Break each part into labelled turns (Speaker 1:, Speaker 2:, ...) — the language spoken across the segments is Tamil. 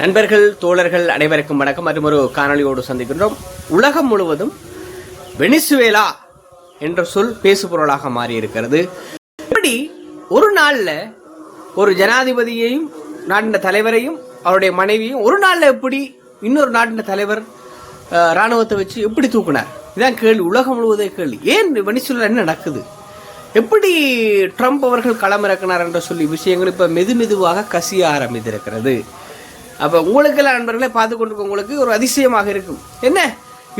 Speaker 1: நண்பர்கள் தோழர்கள் அனைவருக்கும் வணக்கம். மற்றும் ஒரு காணொளியோடு சந்திக்கின்றோம். உலகம் முழுவதும் வெனிசுவேலா என்ற சொல் பேசுபொருளாக மாறி இருக்கிறது இப்படி ஒரு நாளில் ஒரு ஜனாதிபதியையும் நாட்டின் தலைவரையும் அவருடைய மனைவியும் ஒரு நாளில் எப்படி இன்னொரு நாட்டின் தலைவர் இராணுவத்தை ராணுவத்தை வச்சு எப்படி தூக்குனார்? இதான் கேள்வி. உலகம் முழுவதே கேள்வி. ஏன் வெனிசுவேலா என்ன நடக்குது? எப்படி ட்ரம்ப் அவர்கள் களமிறக்கினார் என்ற சொல்லி விஷயங்கள் இப்போ மெது மெதுவாக கசிய ஆரம்பித்திருக்கிறது. அப்போ உங்களுக்கெல்லாம் நண்பர்களே பார்த்து கொண்டிருக்க உங்களுக்கு ஒரு அதிசயமாக இருக்கும். என்ன?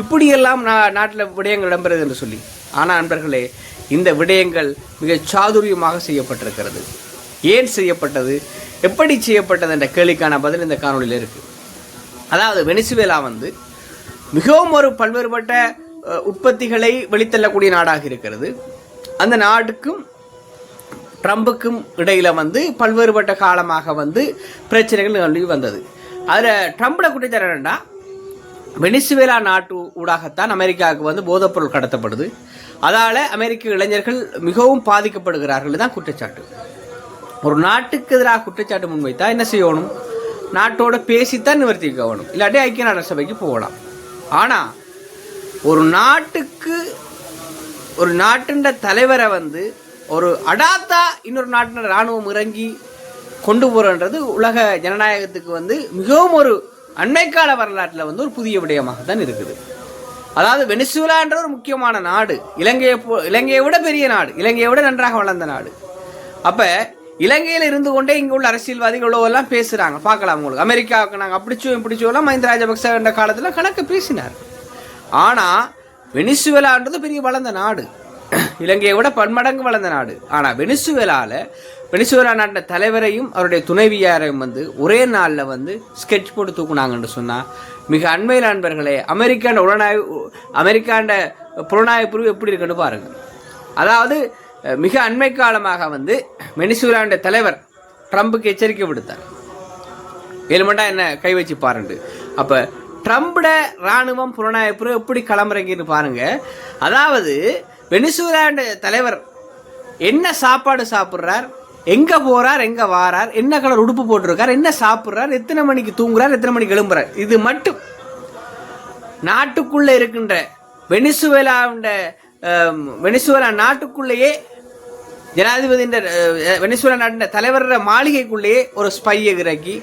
Speaker 1: இப்படியெல்லாம் நா நாட்டில் விடயங்கள் இடம்பெறுது என்று சொல்லி. ஆனால் நண்பர்களே இந்த விடயங்கள் மிக சாதுரியமாக செய்யப்பட்டிருக்கிறது. ஏன் செய்யப்பட்டது? எப்படி செய்யப்பட்டது என்ற கேள்விக்கான பதில் இந்த காணொளியில் இருக்குது அதாவது வெனிசுவேலா வந்து மிகவும் ஒரு பல்வேறுபட்ட உற்பத்திகளை வெளித்தள்ளக்கூடிய நாடாக இருக்கிறது. அந்த நாட்டுக்கும் ட்ரம்புக்கும் இடையில் வந்து பல்வேறுபட்ட காலமாக வந்து பிரச்சனைகள் நிகழ்ந்து வந்தது. அதில் ட்ரம்போட குற்றச்சாட்டு என்னென்னா வெனிசுவேலா நாட்டு ஊடாகத்தான் அமெரிக்காவுக்கு வந்து போதைப்பொருள் கடத்தப்படுது. அதால் அமெரிக்க இளைஞர்கள் மிகவும் பாதிக்கப்படுகிறார்கள் தான் குற்றச்சாட்டு. ஒரு நாட்டுக்கு எதிராக குற்றச்சாட்டு முன்வைத்தா என்ன செய்யணும்? நாட்டோட பேசித்தான் நிவர்த்திக்கணும் இல்லாட்டி ஐக்கிய நாடு சபைக்கு போகலாம். ஆனால் ஒரு நாட்டுக்கு ஒரு நாட்டின் தலைவரை வந்து ஒரு அடாத்தா இன்னொரு நாட்டின் ராணுவம் இறங்கி கொண்டு போறன்றது உலக ஜனநாயகத்துக்கு வந்து மிகவும் ஒரு அண்மைக்கால வரலாற்றில் வந்து ஒரு புதிய விடயமாக தான் இருக்குது. அதாவது வெனிசுலான்ற ஒரு முக்கியமான நாடு இலங்கையை போ இலங்கையை விட பெரிய நாடு இலங்கையை விட நன்றாக வளர்ந்த நாடு. அப்போ இலங்கையில் இருந்து கொண்டே இங்கே உள்ள அரசியல்வாதிகள் எல்லாம் பேசுகிறாங்க பார்க்கலாம் உங்களுக்கு. அமெரிக்காவுக்கு நாங்கள் பிடிச்சோம் பிடிச்சோம் மஹிந்த ராஜபக்ச என்ற காலத்தில் கணக்கு பேசினார். ஆனால் வெனிசுவேலான்றது பெரிய வளர்ந்த நாடு. இலங்கையை விட பன்மடங்கு வளர்ந்த நாடு. ஆனால் வெனிசுவேலாவில் வெனிசுவேலா நாட்டின் தலைவரையும் அவருடைய துணைவியாரையும் வந்து ஒரே நாளில் வந்து ஸ்கெட்ச் போட்டு தூக்குனாங்கன்னு சொன்னால் மிக அண்மையில் நண்பர்களே அமெரிக்காண்ட உலனாய்வு அமெரிக்காண்ட புலனாய்வு பிரிவு எப்படி இருக்குன்னு பாருங்கள் அதாவது மிக அண்மை காலமாக வந்து வெனிசுவேலாண்ட தலைவர் ட்ரம்புக்கு எச்சரிக்கை விடுத்தார். ஏழுமண்டா என்ன கை வச்சு பாருண்டு. அப்போ ட்ரம்ப்ட ராணுவம் புலனாய்வு எப்படி களமிறங்கின்னு பாருங்கள் அதாவது வெனிசுவேலாண்ட தலைவர் என்ன சாப்பாடு சாப்பிட்றார்? எங்கே போகிறார் எங்கே வாரார்? என்ன கலர் உடுப்பு போட்டிருக்கார்? என்ன சாப்பிட்றார்? எத்தனை மணிக்கு தூங்குறார்? எத்தனை மணிக்கு எழும்புறார்? இது மட்டும். நாட்டுக்குள்ளே இருக்கின்ற வெனிசுவேலாண்ட வெனிசுவேலா நாட்டுக்குள்ளேயே ஜனாதிபதி வெனிசுவேலா நாட்டின் தலைவர மாளிகைக்குள்ளேயே ஒரு ஸ்பையை இறக்கி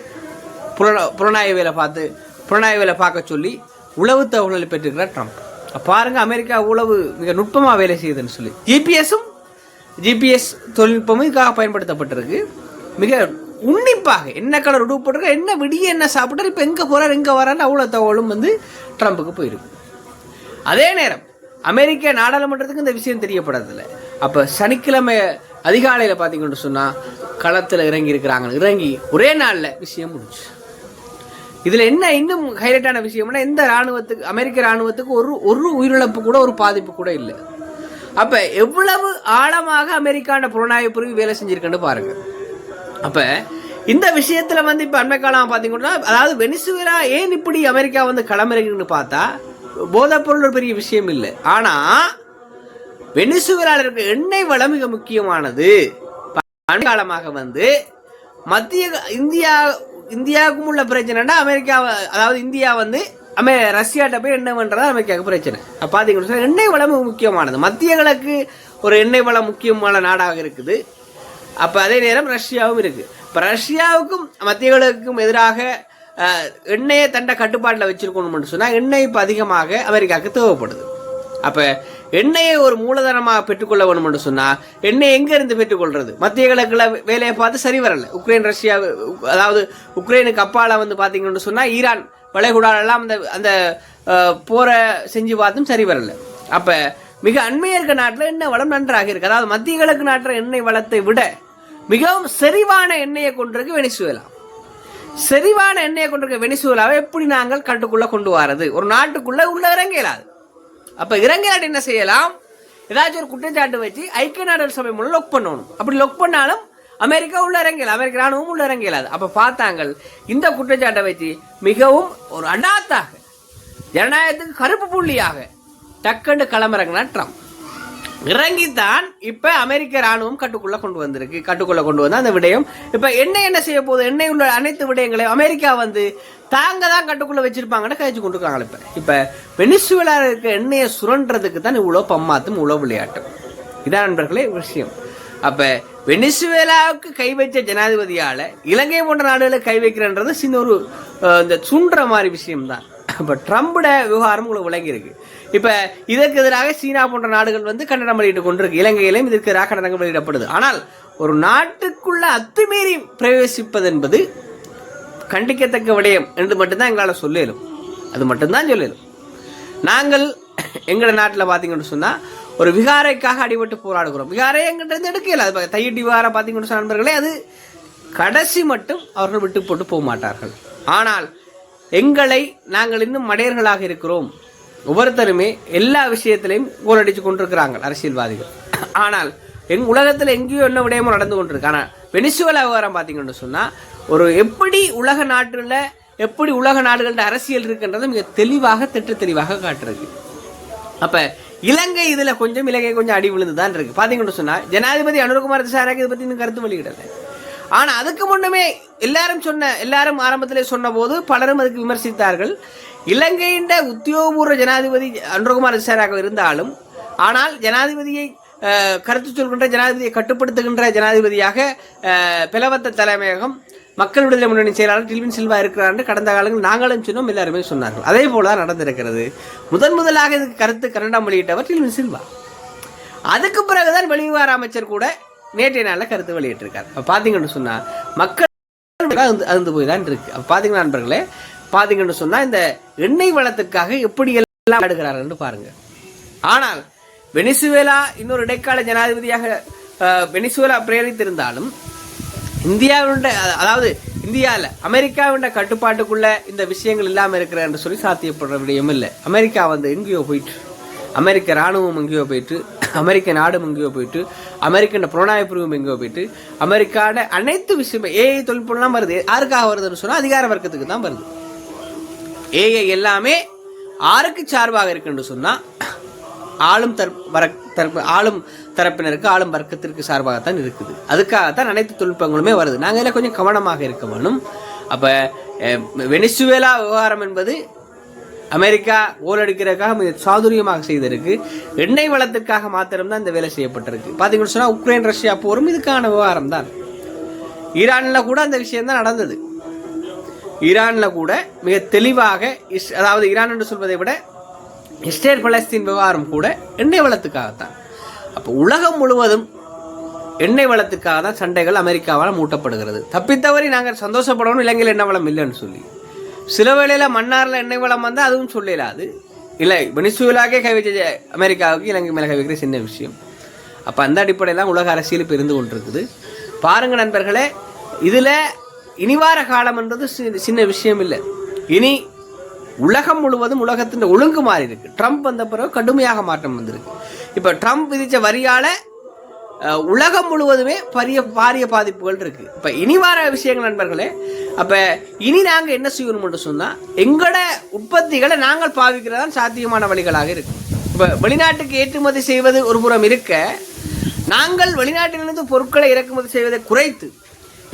Speaker 1: புலன புலனாய்வு வேலை பார்த்து புலனாய்வு வேலை பார்க்க சொல்லி உளவு தகவல்களை பெற்றிருக்கிறார் ட்ரம்ப் பாருங்க அமெரிக்கா உளவு மிக நுட்பமாக வேலை செய்யுதுன்னு சொல்லி. ஜிபிஎஸும் ஜிபிஎஸ் தொழில்நுட்பமும் இதுக்காக பயன்படுத்தப்பட்டிருக்கு. மிக உன்னிப்பாக என்ன கலர் உடுப்பு போட்டிருக்க என்ன விடிய என்ன சாப்பிட்டார் இப்போ எங்கே போகிறார் எங்கே வரான்னு அவ்வளோ தகவலும் வந்து ட்ரம்ப்புக்கு போயிருக்கு. அதே நேரம் அமெரிக்க நாடாளுமன்றத்துக்கு இந்த விஷயம் தெரியப்படதில்லை அப்போ சனிக்கிழமை அதிகாலையில் பார்த்தீங்கன்னு சொன்னால் களத்தில் இறங்கி இருக்கிறாங்க இறங்கி ஒரே நாளில் விஷயம் முடிஞ்சு. இதில் என்ன இன்னும் ஹைலைட்டான விஷயம்னா இந்த ராணுவத்துக்கு அமெரிக்க ராணுவத்துக்கு ஒரு ஒரு உயிரிழப்பு கூட ஒரு பாதிப்பு கூட இல்லை. அப்போ எவ்வளவு ஆழமாக அமெரிக்கான புலனாய்வு பிரிவு வேலை செஞ்சிருக்குன்னு பாருங்க. அப்போ இந்த விஷயத்துல வந்து இப்போ அண்மை காலம் பார்த்தீங்கன்னா அதாவது வெனிசுவேலா ஏன் இப்படி அமெரிக்கா வந்து களமிறங்குன்னு பார்த்தா போதைப்பொருள் ஒரு பெரிய விஷயம் இல்லை. ஆனா வெனிசுவேலால இருக்க எண்ணெய் வளம் மிக முக்கியமானது. காலமாக வந்து மத்திய இந்தியா இந்தியாவுக்கும் உள்ள பிரச்சனைனா அமெரிக்கா அதாவது இந்தியா வந்து அமே ரஷ்யாட்ட போய் என்ன பண்ணுறதா அமெரிக்காவுக்கு பிரச்சனை. அப்ப பாத்தீங்கன்னு எண்ணெய் வளம் முக்கியமானது. மத்திய கிழக்கு ஒரு எண்ணெய் வளம் முக்கியமான நாடாக இருக்குது. அப்போ அதே நேரம் ரஷ்யாவும் இருக்குது இப்போ ரஷ்யாவுக்கும் மத்திய கிழக்குக்கும் எதிராக எண்ணெயை தண்ட கட்டுப்பாட்டில் வச்சுருக்கணும்னு சொன்னால் எண்ணெய் இப்போ அதிகமாக அமெரிக்காவுக்கு தேவைப்படுது. அப்போ எண்ணெயை ஒரு மூலதனமாக பெற்றுக்கொள்ள வணும்னு சொன்னால் எண்ணெய் எங்கேருந்து இருந்து மத்திய கிழக்குல வேலையை பார்த்து சரி வரல. உக்ரைன் ரஷ்யா அதாவது உக்ரைனுக்கு அப்பால வந்து பார்த்தீங்கன்னு சொன்னால் ஈரான் வளைகுடாலெல்லாம் அந்த அந்த போரை செஞ்சு பார்த்தும் சரி வரல. அப்போ மிக அண்மையாக இருக்க நாட்டில் எண்ணெய் வளம் நன்றாக இருக்குது அதாவது மத்திய கிழக்கு நாட்டில் எண்ணெய் வளத்தை விட மிகவும் செறிவான எண்ணெயை கொண்டிருக்கு வெனிசுவேலா. செறிவான எண்ணெயை கொண்டிருக்க வெனிசுவேலாவை எப்படி நாங்கள் கட்டுக்குள்ளே கொண்டு வரது? ஒரு நாட்டுக்குள்ளே உள்ள இறங்க இயலாது அப்ப இறங்க நாடு என்ன செய்யலாம்? ஏதாச்சும் ஒரு குற்றச்சாட்டு வச்சு ஐக்கிய நாடுகள் சபை மூலம் லொக் பண்ணணும். அப்படி லொக் பண்ணாலும் அமெரிக்கா உள்ள இறங்கல அமெரிக்க ராணுவம் உள்ள இறங்கலாது அப்ப பார்த்தாங்கள் இந்த குற்றச்சாட்டை வச்சு மிகவும் ஒரு அண்ணாத்தாக ஜனநாயகத்துக்கு கருப்பு புள்ளியாக டக்குன்னு களமிறங்கினா ட்ரம்ப். இறங்கித்தான் இப்ப அமெரிக்க ராணுவம் கட்டுக்குள்ள கொண்டு வந்திருக்கு. கட்டுக்குள்ள கொண்டு வந்து அந்த விடயம். இப்ப என்ன என்ன செய்ய போகுது? எண்ணெய் உள்ள அனைத்து விடயங்களையும் அமெரிக்கா வந்து தாங்க தான் கட்டுக்குள்ள வச்சிருப்பாங்கன்னு கழிச்சு கொண்டு இப்ப. இப்ப வெனிசுவலா இருக்க எண்ணெயை சுரண்டுறதுக்கு தான் இவ்வளவு பம்மாத்தும் இவ்வளவு விளையாட்டும். இதான் நண்பர்களே விஷயம். அப்ப வெனிசுவேலாவுக்கு கை வச்ச ஜனாதிபதியால இலங்கை போன்ற நாடுகளை கை வைக்கிறன்றது சின்ன ஒரு இந்த சுன்ற மாதிரி விஷயம்தான். இப்போ ட்ரம்ப்போட விவகாரம் உங்களுக்கு விளங்கியிருக்கு இப்போ இதற்கு எதிராக சீனா போன்ற நாடுகள் வந்து கண்டனம் வெளியிட்டு கொண்டிருக்கு. இலங்கையிலும் இதற்கு எதிராக கண்டனம் வெளியிடப்படுது. ஆனால் ஒரு நாட்டுக்குள்ள அத்துமீறி பிரவேசிப்பது என்பது கண்டிக்கத்தக்க விடயம் என்று மட்டும்தான் எங்களால் சொல்லலும் அது மட்டும்தான் சொல்லலும் நாங்கள் எங்களோட நாட்டில் பார்த்தீங்கன்னு சொன்னால் ஒரு விகாரைக்காக அடிபட்டு போராடுகிறோம். விகாரை எங்கிட்ட இருந்து எடுக்கல அது தையட்டி விகாரம் பார்த்தீங்கன்னு சொன்ன நண்பர்களே அது கடைசி மட்டும் அவர்கள் விட்டு போட்டு போக மாட்டார்கள். ஆனால் எங்களை நாங்கள் இன்னும் மடையர்களாக இருக்கிறோம். ஒவ்வொருத்தருமே எல்லா விஷயத்திலையும் கோலடிச்சு கொண்டிருக்கிறாங்க அரசியல்வாதிகள். ஆனால் எங் உலகத்தில் எங்கேயோ என்ன விடயமும் நடந்து கொண்டிருக்கு. ஆனால் வெனிசுவலா விவகாரம் பார்த்தீங்கன்னு சொன்னால் ஒரு எப்படி உலக நாட்டில் எப்படி உலக நாடுகள்ட்ட அரசியல் இருக்குன்றதை மிக தெளிவாக திட்ட தெளிவாக காட்டுறது. அப்போ இலங்கை இதில் கொஞ்சம் இலங்கை கொஞ்சம் அடி விழுந்து தான் இருக்குது பார்த்தீங்கன்னு சொன்னால் ஜனாதிபதி அனுரகுமார் திசாராக்கு இதை பற்றி இன்னும் கருத்து வெளியிடல. ஆனால் அதுக்கு முன்னமே எல்லாரும் சொன்ன எல்லாரும் ஆரம்பத்திலே சொன்ன போது பலரும் அதுக்கு விமர்சித்தார்கள். இலங்கையின் உத்தியோகபூர்வ ஜனாதிபதி அன்றகுமார் திசாராக இருந்தாலும் ஆனால் ஜனாதிபதியை கருத்து சொல்கின்ற ஜனாதிபதியை கட்டுப்படுத்துகின்ற ஜனாதிபதியாக பிளவத்த தலைமையகம் மக்கள் விடுதலை முன்னணி செயலாளர் டில்வின் சில்வா இருக்கிறார் என்று கடந்த காலங்கள் நாங்களும் சொன்னோம் எல்லாருமே சொன்னார்கள். அதே போல தான் நடந்திருக்கிறது. முதன் முதலாக இதுக்கு கருத்து கனடா வெளியிட்டவர் டில்வின் சில்வா. அதுக்கு பிறகுதான் வெளிவிவகார அமைச்சர் கூட நேற்றைய நாளில் கருத்து வெளியிட்டிருக்கார். அப்போ பார்த்தீங்கன்னு சொன்னால் மக்கள் அருந்து அருந்து போய் தான் இருக்கு. அப்போ பார்த்தீங்கன்னா நண்பர்களே? பார்த்தீங்கன்னு சொன்னால் இந்த எண்ணெய் வளத்துக்காக எப்படி எல்லாம் ஆடுகிறார்கள் பாருங்க. ஆனால் வெனிசுவேலா இன்னொரு இடைக்கால ஜனாதிபதியாக வெனிசுவேலா பிரேரித்திருந்தாலும் இந்தியாவுடைய அதாவது இந்தியாவில் அமெரிக்காவுடைய கட்டுப்பாட்டுக்குள்ள இந்த விஷயங்கள் இல்லாமல் இருக்கிற என்று சொல்லி சாத்தியப்படுற விடயம் இல்லை அமெரிக்கா வந்து எங்கேயோ போயிட்டு அமெரிக்க ராணுவம் எங்கேயோ போயிட்டு அமெரிக்க நாடும் எங்கேயோ போயிட்டு அமெரிக்கன் புலனாய்வு பிரிவும் எங்கேயோ போயிட்டு அமெரிக்கான அனைத்து விஷயமே ஏஐ தொழில்நுட்பம்லாம் வருது. யாருக்காக வருதுன்னு சொன்னால் அதிகார வர்க்கத்துக்கு தான் வருது. ஏஐ எல்லாமே ஆருக்கு சார்பாக இருக்குன்னு சொன்னால் ஆளும் தரப் வர- தரப்பு ஆளும் தரப்பினருக்கு ஆளும் வர்க்கத்திற்கு சார்பாகத்தான் இருக்குது. அதுக்காகத்தான் அனைத்து தொழில்நுட்பங்களுமே வருது. நாங்கள் இதில் கொஞ்சம் கவனமாக இருக்க வேணும். அப்போ வெனிசுவேலா விவகாரம் என்பது அமெரிக்கா ஓலடிக்கிறதுக்காக மிக சாதுரியமாக செய்திருக்கு. எண்ணெய் வளத்துக்காக மாத்திரம்தான் இந்த வேலை செய்யப்பட்டிருக்கு. பார்த்தீங்கன்னு சொன்னால் உக்ரைன் ரஷ்யா போரும் இதுக்கான விவகாரம் தான் ஈரானில் கூட அந்த விஷயம் தான் நடந்தது. ஈரானில் கூட மிக தெளிவாக இஸ் அதாவது ஈரான் என்று சொல்வதை விட இஸ்ரேல் பலஸ்தீன் விவகாரம் கூட எண்ணெய் வளத்துக்காகத்தான். அப்போ உலகம் முழுவதும் எண்ணெய் வளத்துக்காக தான் சண்டைகள் அமெரிக்காவால் மூட்டப்படுகிறது. தப்பித்தவரை நாங்கள் சந்தோஷப்படணும் இலங்கையில் எண்ணெய் வளம் இல்லைன்னு சொல்லி. சில வேளையில் மன்னாரில் எண்ணெய் வளம் வந்தால் அதுவும் சொல்லலாது இல்லை வெனிசுவலாக்கே கை வச்ச அமெரிக்காவுக்கு இலங்கை மேலே கை வைக்கிற சின்ன விஷயம். அப்போ அந்த அடிப்படையில் உலக அரசியல் இப்போ இருந்து கொண்டிருக்குது. பாருங்கள் நண்பர்களே இதில் இனிவார காலம் என்றது சி- சின்ன விஷயம் இல்லை. இனி உலகம் முழுவதும் உலகத்தின் ஒழுங்கு மாறி இருக்கு. ட்ரம்ப் வந்த பிறகு கடுமையாக மாற்றம் வந்திருக்கு. இப்போ ட்ரம்ப் விதித்த வரியால் உலகம் முழுவதுமே பரிய பாரிய பாதிப்புகள் இருக்கு. இப்ப இனி வர விஷயங்கள் நண்பர்களே அப்ப இனி நாங்க என்ன செய்யணும்னு சொன்னா எங்களோட உற்பத்திகளை நாங்கள் பாவிக்கிறதா சாத்தியமான வழிகளாக இருக்கு இப்ப வெளிநாட்டுக்கு ஏற்றுமதி செய்வது ஒரு புறம் இருக்க நாங்கள் வெளிநாட்டிலிருந்து பொருட்களை இறக்குமதி செய்வதை குறைத்து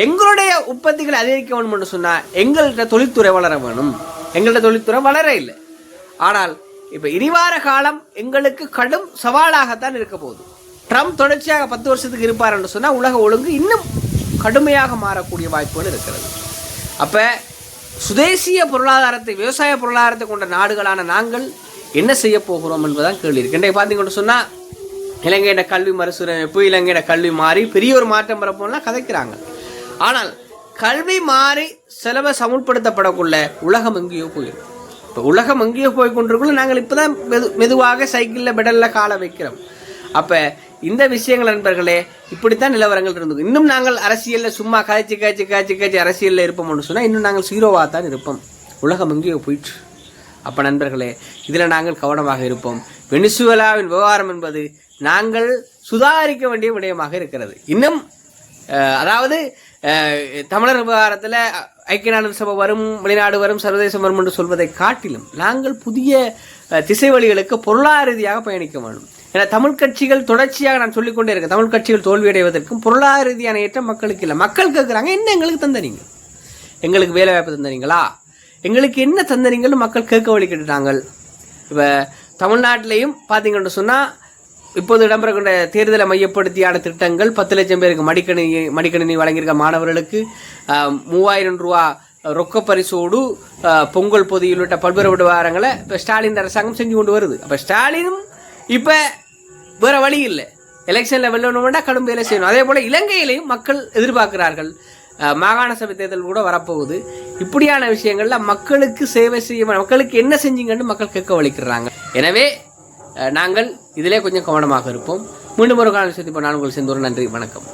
Speaker 1: எங்களுடைய உற்பத்திகளை அதிகரிக்க வேணும் என்று சொன்னா எங்கள்கிட்ட தொழில்துறை வளர வேணும். எங்கள்கிட்ட தொழில்துறை வளர இல்லை. ஆனால் இப்ப இனிவார காலம் எங்களுக்கு கடும் சவாலாகத்தான் இருக்க போகுது. ட்ரம்ப் தொடர்ச்சியாக பத்து வருஷத்துக்கு இருப்பார் என்று உலக ஒழுங்கு இன்னும் கடுமையாக மாறக்கூடிய வாய்ப்புகள் இருக்கிறது. அப்போ சுதேசிய பொருளாதாரத்தை விவசாய பொருளாதாரத்தை கொண்ட நாடுகளான நாங்கள் என்ன செய்ய போகிறோம் என்பதுதான் கேள்வி இருக்கு. இன்றைக்கு பார்த்தீங்கன்னு சொன்னால் இலங்கையிட கல்வி மறுசீரமைப்பு இலங்கையிட கல்வி மாறி பெரிய ஒரு மாற்றம் வரப்போலாம் கதைக்கிறாங்க. ஆனால் கல்வி மாறி செலவை அமுல்படுத்தப்படக்குள்ள உலகம் எங்கேயோ போயிடும் இப்போ உலகம் எங்கேயோ போய் கொண்டிருக்குள்ள நாங்கள் இப்போதான் மெது மெதுவாக சைக்கிளில் பெடலில் காலை வைக்கிறோம். அப்போ இந்த விஷயங்கள் நண்பர்களே இப்படித்தான் நிலவரங்கள் இருந்தது. இன்னும் நாங்கள் அரசியலில் சும்மா காய்ச்சி காய்ச்சி காய்ச்சி காய்ச்சி அரசியலில் இருப்போம்னு சொன்னால் இன்னும் நாங்கள் சீரோவாக தான் இருப்போம். உலகம் எங்கேயோ போயிட்டு அப்போ நண்பர்களே இதில் நாங்கள் கவனமாக இருப்போம். வெனிசுவலாவின் விவகாரம் என்பது நாங்கள் சுதாரிக்க வேண்டிய விடயமாக இருக்கிறது. இன்னும் அதாவது தமிழர் விவகாரத்தில் ஐக்கிய நாடு சபை வரும் வெளிநாடு வரும் சர்வதேசம் வரும் என்று சொல்வதை காட்டிலும் நாங்கள் புதிய திசை வழிகளுக்கு பொருளாதார ரீதியாக பயணிக்க வேண்டும். என தமிழ் கட்சிகள் தொடர்ச்சியாக நான் சொல்லிக்கொண்டே இருக்கேன். தமிழ் கட்சிகள் தோல்வியடைவதற்கும் பொருளாதார ரீதியான ஏற்றம் மக்களுக்கு இல்லை. மக்கள் கேட்குறாங்க என்ன எங்களுக்கு தந்தனீங்க? எங்களுக்கு வேலை வாய்ப்பு தந்தனீங்களா? எங்களுக்கு என்ன தந்தனீங்கன்னு மக்கள் கேட்க வழிக்கிட்டாங்க இப்போ தமிழ்நாட்டிலையும் பார்த்தீங்கன்னு சொன்னால் இப்போது இடம்பெறுகின்ற தேர்தலை மையப்படுத்தியான திட்டங்கள் பத்து லட்சம் பேருக்கு மடிக்கணினி மடிக்கணினி வழங்கியிருக்க மாணவர்களுக்கு மூவாயிரம் ரூபா ரொக்க பரிசோடு பொங்கல் பொதி உள்ளிட்ட பல்வேறு விவகாரங்களை இப்போ ஸ்டாலின் அரசாங்கம் செஞ்சு கொண்டு வருது. அப்போ ஸ்டாலினும் இப்போ வேறு வழி இல்லை. எலெக்ஷனில் வெல்லணும்னா கடும் வேலை செய்யணும். அதே போல் இலங்கையிலையும் மக்கள் எதிர்பார்க்கிறார்கள். மாகாண சபை தேர்தல் கூட வரப்போகுது. இப்படியான விஷயங்களில் மக்களுக்கு சேவை செய்ய மக்களுக்கு என்ன செஞ்சீங்கன்னு மக்கள் கேட்க வலிக்கிறாங்க. எனவே நாங்கள் இதிலே கொஞ்சம் கவனமாக இருப்போம். மீண்டும் ஒரு காலம் சந்திப்போம். நான் உங்கள் செந்தூர் நன்றி. வணக்கம்.